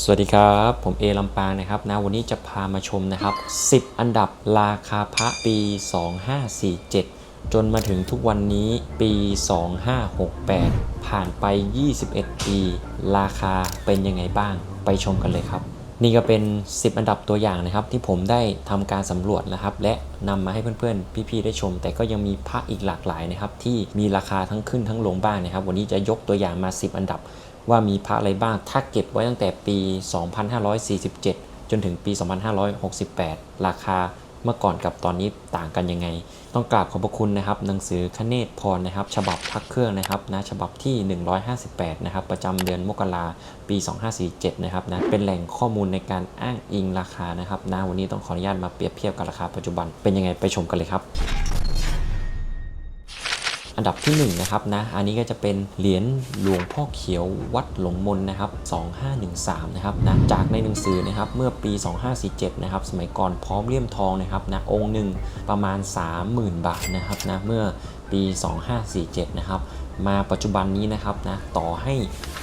สวัสดีครับ ผมเอลำปางนะครับนะวันนี้จะพามาชมนะครับ 10 อันดับราคาพระปี 2547 จนมาถึงทุกวันนี้ปี 2568 ผ่านไป 21 ปี ราคาเป็นยังไงบ้างไปชมกันเลยครับ นี่ก็เป็น 10 อันดับตัวอย่างนะครับ ที่ผมได้ทำการสำรวจนะครับ และนำมาให้เพื่อนๆ พี่ๆได้ชม แต่ก็ยังมีพระอีกหลากหลายนะครับที่มีราคาทั้งขึ้นทั้งลงบ้างนะครับ วันนี้จะยกตัวอย่างมา 10 อันดับ ว่ามีพระอะไรบ้าง ถ้าเก็บไว้ตั้งแต่ปี 2547 จนถึงปี 2568 ราคาเมื่อก่อนกับตอนนี้ต่างกันยังไง ต้องกราบขอบพระคุณนะครับ หนังสือคเนตพรนะครับ ฉบับพักเครื่องนะครับนะฉบับที่ 158 นะครับ ประจำเดือนมกราปี 2547 นะครับนะเป็นแหล่งข้อมูลในการอ้างอิงราคานะครับนะวันนี้ต้องขออนุญาตมาเปรียบเทียบกับราคาปัจจุบันเป็นยังไงไปชมกันเลยครับ อันดับที่1นะครับนะ อันนี้ก็จะเป็นเหรียญหลวงพ่อเขียววัดหลงมนนะครับ 2513 นะครับนะ จากในหนังสือนะครับ เมื่อปี 2547 นะครับ สมัยก่อนพร้อมเลี่ยมทองนะครับนะ องค์หนึ่งประมาณ 30,000 บาทนะครับนะ เมื่อปี 2547 นะครับ มาปัจจุบันนี้นะครับนะ ต่อให้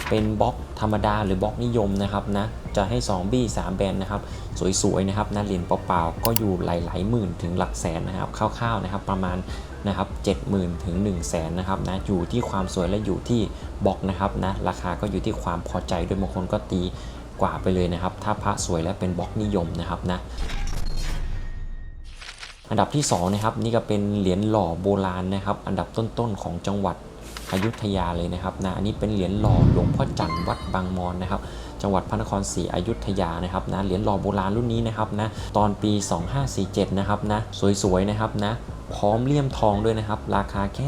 เป็นบล็อกธรรมดาหรือบล็อกนิยมนะครับนะ จะให้ 2 บี้ 3 แบนนะครับ สวยๆนะครับนะ เหรียญเปล่าๆ ก็อยู่หลายๆหมื่นถึงหลักแสนนะครับ คร่าวๆ นะครับ ประมาณ นะครับ70,000ถึง1 0 0 0 0แสนนะครับนะอยู่ที่ความสวยและอยู่ที่บล็อกนะครับนะราคาก็อยู่ที่ความพอใจด้วยบางคนก็ตีกว่าไปเลยนะครับ ถ้าพระสวยและเป็นบล็อกนิยมนะครับนะอันดับที่2นะครับนี่ก็เป็นเหรียญหล่อโบราณนะครับ อันดับต้นๆของจังหวัดอยุธยาเลยนะครับนะอันนี้เป็นเหรียญหล่อหลวงพ่อจันทร์วัดบางมอนนะครับจังหวัดพระนครศรีอยุธยานะครับนะเหรียญหล่อโบราณรุ่นนี้นะครับนะตอนปี 2547 นะครับนะสวยๆนะครับนะ พร้อมเลี่ยมทองด้วยนะครับ ราคาแค่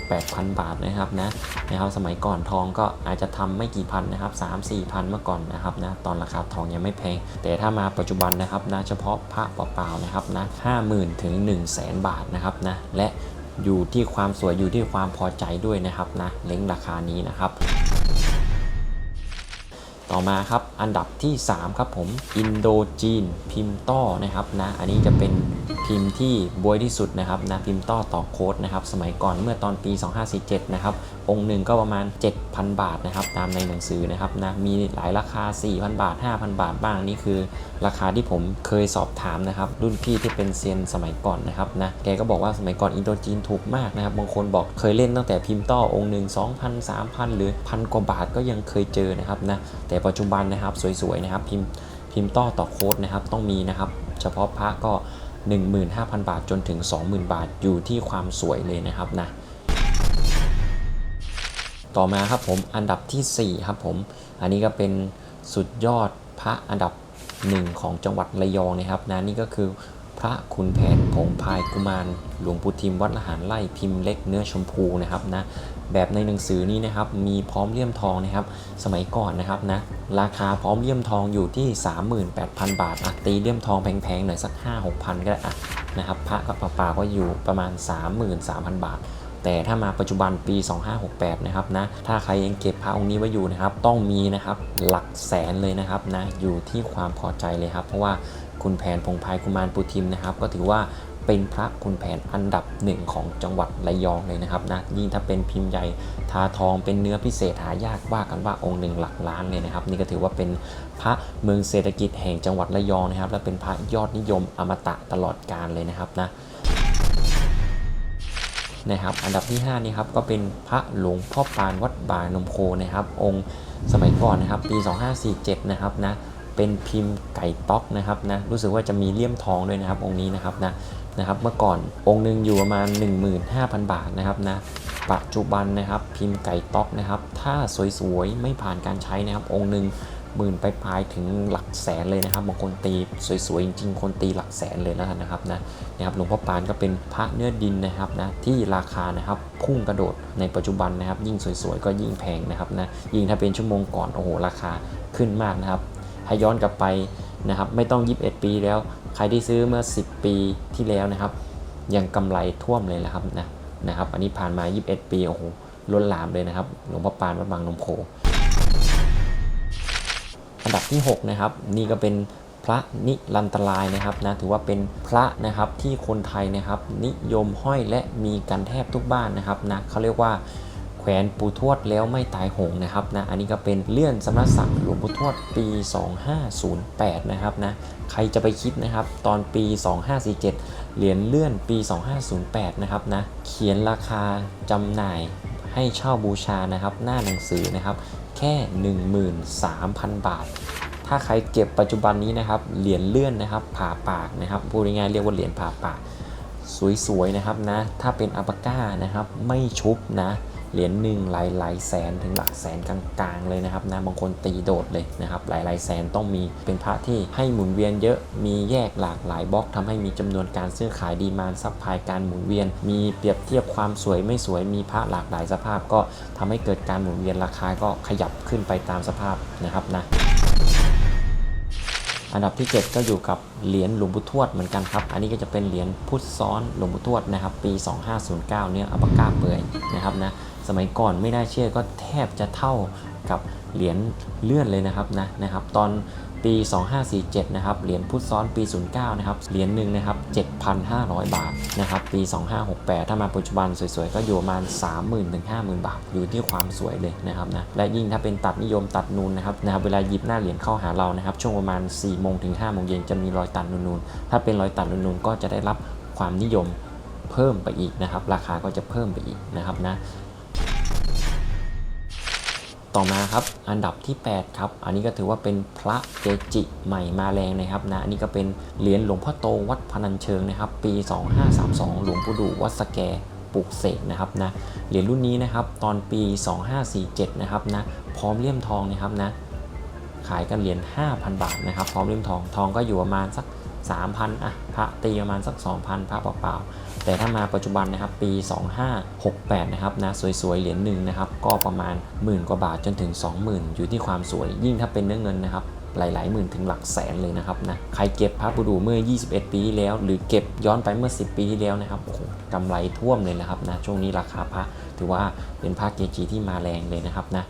18,000 บาทนะครับนะนะครับสมัยก่อนทองก็อาจจะทำไม่กี่พันนะครับ3 4พันเมื่อก่อนนะครับนะตอนราคาทองยังไม่แพง แต่ถ้ามาปัจจุบันนะครับนะเฉพาะพระเปล่าๆนะครับนะ50,000ถึง1 0 0 0 0แสนบาทนะครับนะและอยู่ที่ความสวยอยู่ที่ความพอใจด้วยนะครับนะเล้งราคานี้นะครับ ต่อมาครับอันดับที่ 3 ครับผมอินโดจีน พิมพ์ต้อนะครับนะอันนี้จะเป็นพิมพ์ที่บวยที่สุดนะครับนะพิมพ์ต้อต่อโค้ดนะครับสมัยก่อนเมื่อตอนปี 2547 นะครับองค์หนึ่งก็ประมาณ 7,000 บาทนะครับตามในหนังสือนะครับนะมีหลายราคา 4,000 บาท 5,000 บาทบ้างนี่คือ ราคาที่ผมเคยสอบถามนะครับรุ่นพี่ที่เป็นเซียนสมัยก่อนนะครับนะแกก็บอกว่าสมัยก่อนอินโดจีนถูกมากนะครับบางคนบอกเคยเล่นตั้งแต่พิมพ์ต้อองค์หนึ่ง2,000 3,000 หรือพันกว่าบาทก็ยังเคยเจอนะครับนะแต่ปัจจุบันนะครับสวยๆนะครับพิมพ์พิมพ์ต้อต่อโค้ดนะครับต้องมีนะครับเฉพาะพระก็ 15,000 บาทจนถึง 20,000 บาทอยู่ที่ความสวยเลยนะครับนะ ต่อมาครับผมอันดับทีสี่ 4 ครับผม อันนี้ก็เป็นสุดยอดพระอันดับหนึ่งของจังหวัดระยองนะครับนะนี่ก็คือพระขุนแผนผงพายกุมาร หลวงปู่ทิมวัดละหารไล่พิมพ์เล็กเนื้อชมพูนะครับนะแบบในหนังสือนี้นะครับมีพร้อมเลี่ยมทองนะครับ สมัยก่อนนะครับนะราคาพร้อมเลี่ยมทองอยู่ที่ 38,000 บาทอะตีเลี่ยมทองแพงๆหน่อยสัก 5-6,000 ก็ได้อะนะครับพระกับปลาก็อยู่ประมาณ 33,000 บาท แต่ถ้ามาปัจจุบันปี 2568 นะครับนะถ้าใครยังเก็บพระองค์นี้ไว้อยู่นะครับ ต้องมีนะครับหลักแสนเลยนะครับนะอยู่ที่ความพอใจเลยครับ เพราะว่าคุณแผนพงพายกุมารปูทิมนะครับ ก็ถือว่าเป็นพระคุณแผนอันดับหนึ่งของจังหวัดระยองเลยนะครับนะยิ่งถ้าเป็นพิมพ์ใหญ่ทาทองเป็นเนื้อพิเศษหายากว่ากันว่าองค์หนึ่งหลักล้านเลยนะครับ นี่ก็ถือว่าเป็นพระเมืองเศรษฐกิจแห่งจังหวัดระยองนะครับ และเป็นพระยอดนิยมอมตะตลอดกาลเลยนะครับนะ นะครับอันดับที่ 5 นี่ครับก็เป็นพระหลวงพ่อปานวัดบางนมโคนะครับ องค์สมัยก่อนนะครับปี 2547 นะครับนะเป็นพิมพ์ไก่ต๊อกนะครับนะรู้สึกว่าจะมีเลี่ยมทองด้วยนะครับ องค์นี้นะครับนะนะครับเมื่อก่อนองค์หนึงอยู่ประมาณ 15,000 บาทนะครับนะปัจจุบันนะครับพิมพ์ไก่ต๊อกนะครับ ถ้าสวยๆ ไม่ผ่านการใช้นะครับ องค์หนึ่ง หมื่นไปปลายถึงหลักแสนเลยนะครับบางคนตีสวยๆจริงๆ คนตีหลักแสนเลยแล้วกันนะครับนะนะครับหลวงพ่อปานก็เป็นพระเนื้อดินนะครับนะที่ราคานะครับพุ่งกระโดดในปัจจุบันนะครับ ยิ่งสวยๆก็ยิ่งแพงนะครับนะยิ่งถ้าเป็นชั่วโมงก่อนโอ้โหราคาขึ้นมากนะครับให้ย้อนกลับไปนะครับไม่ต้อง 21 ปีแล้ว ใครที่ซื้อเมื่อ 10 ปีที่แล้วนะครับ ยังกำไรท่วมเลยแหละครับนะนะครับ อันนี้ผ่านมา 21 ปีโอ้โหล้นหลามเลยนะครับหลวงพ่อปานวัดบางนมโค ดับที่ 6 นะครับ นี่ก็เป็นพระนิรันตรายนะครับนะถือว่าเป็นพระนะครับที่คนไทยนะครับ นิยมห้อยและมีกันแทบทุกบ้านนะครับนะเขาเรียกว่าแขวนปู่ทวดแล้วไม่ตายหงนะครับนะอันนี้ก็เป็นเลื่อนสำนักศักดิ์หลวงปู่ทวดปี 2508 นะครับนะใครจะไปคิดนะครับ ตอนปี 2547 เหรียญเลื่อนปี 2508 นะครับนะเขียนราคาจำหน่าย ให้เช่าบูชานะครับหน้าหนังสือนะครับแค่ 13,000 บาท ถ้าใครเก็บปัจจุบันนี้นะครับเหรียญเลื่อนนะครับผ่าปากนะครับพูดง่ายๆเรียกว่าเหรียญผ่าปากสวยๆนะครับนะถ้าเป็นอัปก้านะครับไม่ชุบนะ เหรียญหนึ่งหลายหลายแสนถึงหลักแสนกลางๆเลยนะครับนะบางคนตีโดดเลยนะครับหลายหลายแสนต้องมีเป็นพระที่ให้หมุนเวียนเยอะมีแยกหลากหลายบล็อกทำให้มีจำนวนการซื้อขายดีมานซับพลายการหมุนเวียน มีเปรียบเทียบความสวยไม่สวยมีพระหลากหลายสภาพ ก็ทำให้เกิดการหมุนเวียนราคาก็ขยับขึ้นไปตามสภาพนะครับนะอันดับที่ 7 ก็อยู่กับเหรียญหลวงปู่ทวดเหมือนกันครับ อันนี้ก็จะเป็นเหรียญพุทธซ้อนหลวงปู่ทวดนะครับ ปี 2509 เนี่ยอัปปากาเปื่อยนะครับนะ สมัยก่อนไม่น่าเชื่อก็แทบจะเท่ากับเหรียญเลื่อนเลยนะครับนะนะครับตอนปี 2547 นะครับ เหรียญพุทธซ้อนปี 09 นะครับ เหรียญหนึ่งนะครับ 7,500 บาท นะครับ ปี 2568 ถ้ามาปัจจุบันสวยๆ ก็อยู่ประมาณ 30,000ถึง50,000 บาท อยู่ที่ความสวยเลยนะครับนะ และยิ่งถ้าเป็นตัดนิยมตัดนูนนะครับ นะครับ เวลาหยิบหน้าเหรียญเข้าหาเรา นะครับ ช่วงประมาณ 4 โมงถึง 5 โมงเย็นจะมีรอยตัดนูนๆ ถ้าเป็นรอยตัดนูนๆ ก็จะได้รับความนิยมเพิ่มไปอีกนะครับ ราคาก็จะเพิ่มไปอีกนะครับนะ ต่อมาครับอันดับที่ 8 ครับ อันนี้ก็ถือว่าเป็นพระเกจิใหม่มาแรงนะครับนะอันนี้ก็เป็นเหรียญหลวงพ่อโตวัดพนัญเชิงนะครับ ปี 2532 หลวงปู่ดูวัดสแกปลูกเสกนะครับนะเหรียญรุ่นนี้นะครับตอนปี 2547 นะครับนะพร้อมเลี่ยมทองนะครับนะขายกันเหรียญ5,000 บาทนะครับ พร้อมเลี่ยมทองทองก็อยู่ประมาณสัก 3,000อะพระตีประมาณสัก 2,000 พระเปล่าๆแต่ถ้ามาปัจจุบันนะครับปี 2568 นะครับนะสวยๆ เหรียญหนึ่งนะครับก็ประมาณหมื่นกว่าบาทจนถึง 20,000 อยู่ที่ความสวย ยิ่งถ้าเป็นเนื้อเงินนะครับหลายๆหมื่นถึงหลักแสนเลยนะครับนะใครเก็บพระบูดูเมื่อ 21 ปีที่แล้ว หรือเก็บย้อนไปเมื่อ 10 ปีที่แล้วนะครับโอ้โหกำไรท่วมเลยนะครับนะช่วงนี้ราคาพระถือว่าเป็นพระเกจิที่มาแรงเลยนะครับนะ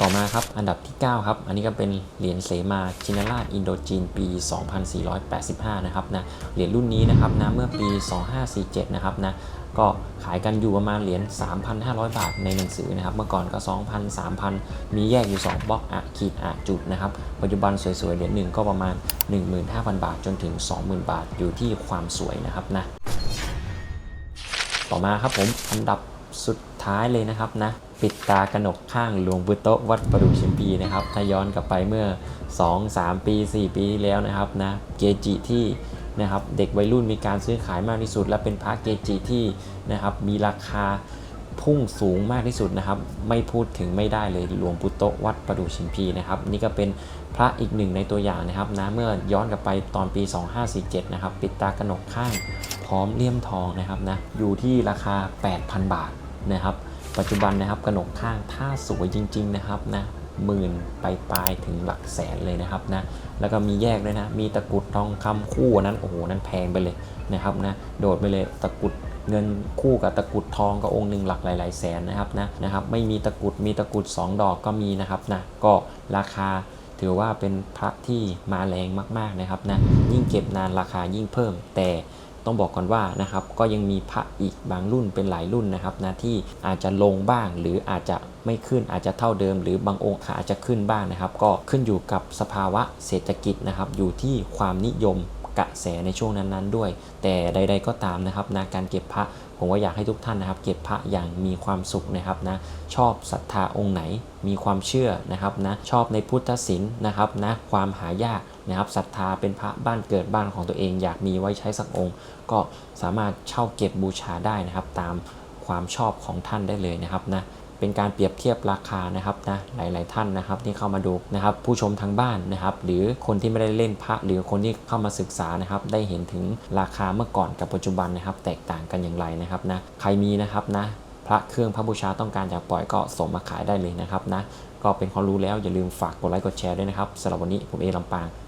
ต่อมาครับอันดับที่ 9 ครับ อันนี้ก็เป็นเหรียญเสมาชินราชอินโดจีนปี 2485 นะครับนะเหรียญรุ่นนี้นะครับนะเมื่อปี 2547 นะครับนะก็ขายกันอยู่ประมาณเหรียญ 3,500 บาทในหนังสือนะครับ เมื่อก่อนก็ 2,000 3,000 มีแยกอยู่ 2บล็อกอะขีดอะจุดนะครับ ปัจจุบันสวยๆ เหรียญหนึ่งก็ประมาณ 15,000 บาทจนถึง 20,000 บาทอยู่ที่ความสวยนะครับนะ ต่อมาครับผมอันดับสุด ท้ายเลยนะครับนะปิดตากระหนกข้างหลวงปู่โตะวัดประดูชิมพีนะครับถ้าย้อนกลับไปเมื่อ 2 3 ปี 4 ปีที่แล้วนะครับนะเกจิที่นะครับเด็กวัยรุ่นมีการซื้อขายมากที่สุด และเป็นพระเกจิที่นะครับมีราคาพุ่งสูงมากที่สุดนะครับ ไม่พูดถึงไม่ได้เลยหลวงปู่โตะวัดประดูชิมพีนะครับ นี่ก็เป็นพระอีกหนึ่งในตัวอย่างนะครับนะเมื่อย้อนกลับไปตอนปี 2547 นะครับ ปิดตากระหนกข้างพร้อมเลี่ยมทองนะครับนะอยู่ที่ราคา 8,000 บาท นะครับ ปัจจุบันนะครับกระหนกข้างถ้าสวยจริง ๆ นะครับนะหมื่นไปปลายถึงหลักแสนเลยนะครับนะแล้วก็มีแยกด้วยนะ มีตะกุดทองคำคู่อันนั้นโอ้โหนั้นแพงไปเลยนะครับนะโดดไปเลยตะกุดเงินคู่กับตะกุดทองก็องค์หนึ่งหลักหลาย ๆ แสนนะครับนะนะครับไม่มีตะกุดมีตะกุด 2 ดอกก็มีนะครับนะก็ราคาถือว่าเป็นพระที่มาแรงมากๆนะครับนะยิ่งเก็บนานราคายิ่งเพิ่มแต่ ต้องบอกก่อนว่านะครับก็ยังมีพระอีกบางรุ่นเป็นหลายรุ่นนะครับนะที่อาจจะลงบ้างหรืออาจจะไม่ขึ้นอาจจะเท่าเดิม หรือบางองค์อาจจะขึ้นบ้างนะครับ ก็ขึ้นอยู่กับสภาวะเศรษฐกิจนะครับ อยู่ที่ความนิยมกระแสในช่วงนั้นๆด้วย แต่ใด ๆ ก็ตามนะครับนะการเก็บพระผมว่าอยากให้ทุกท่านนะครับ เก็บพระอย่างมีความสุขนะครับนะชอบศรัทธาองค์ไหน มีความเชื่อนะครับนะชอบในพุทธศิลป์นะครับนะความหายาก นะครับศรัทธาเป็นพระบ้านเกิดบ้านของตัวเอง อยากมีไว้ใช้สักองค์ ก็สามารถเช่าเก็บบูชาได้นะครับ ตามความชอบของท่านได้เลยนะครับนะเป็นการเปรียบเทียบราคานะครับนะหลาย ๆ ท่านนะครับที่เข้ามาดูนะครับ ผู้ชมทางบ้านนะครับ หรือคนที่ไม่ได้เล่นพระหรือคนที่เข้ามาศึกษานะครับ ได้เห็นถึงราคาเมื่อก่อนกับปัจจุบันนะครับ แตกต่างกันอย่างไรนะครับนะใครมีนะครับนะพระเครื่องพระบูชาต้องการอยากปล่อยก็ส่งมาขายได้เลยนะครับนะก็เป็นความรู้แล้วอย่าลืมฝากกดไลค์กดแชร์ด้วยนะครับสำหรับวันนี้ผมเอลำปาง